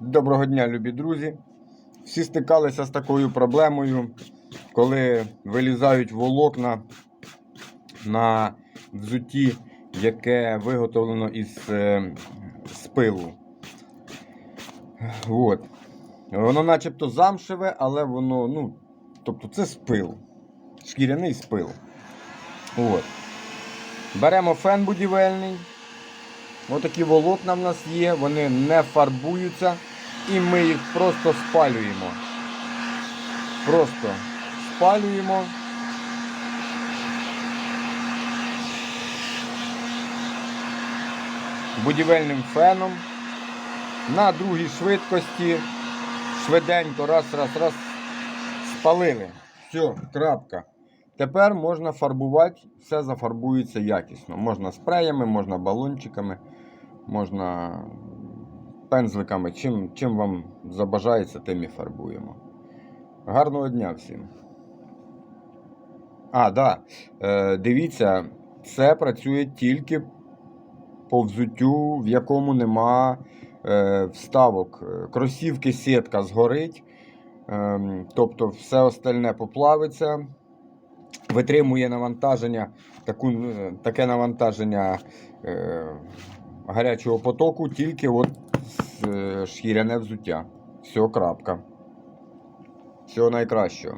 Доброго дня, любі друзі. Всі стикалися з такою проблемою, коли вилізають волокна на взутті, яке виготовлено із е, з пилу. От. Воно начебто замшеве, але воно, ну, тобто це спил. Шкіряний спил. От. Беремо фен будівельний. Отакі волокна в нас є, вони не фарбуються. І ми їх просто спалюємо. Просто спалюємо. Будівельним феном. На другій швидкості. Швиденько, раз, раз, раз. Спалили. Все, крапка. Тепер можна фарбувати, все зафарбується якісно. Можна спреями, можна балончиками, можна пензликами. Чим, чим вам забажається, тим і фарбуємо. Гарного дня всім. А, да. Е, дивіться, це працює тільки по взуттю, в якому нема е, вставок. Кросівки сітка згорить. Е, тобто все остальне поплавиться витримує навантаження, таку, е, таке навантаження е, гарячого потоку, тільки от е, шкіряне взуття. Все, крапка. Всього найкращого.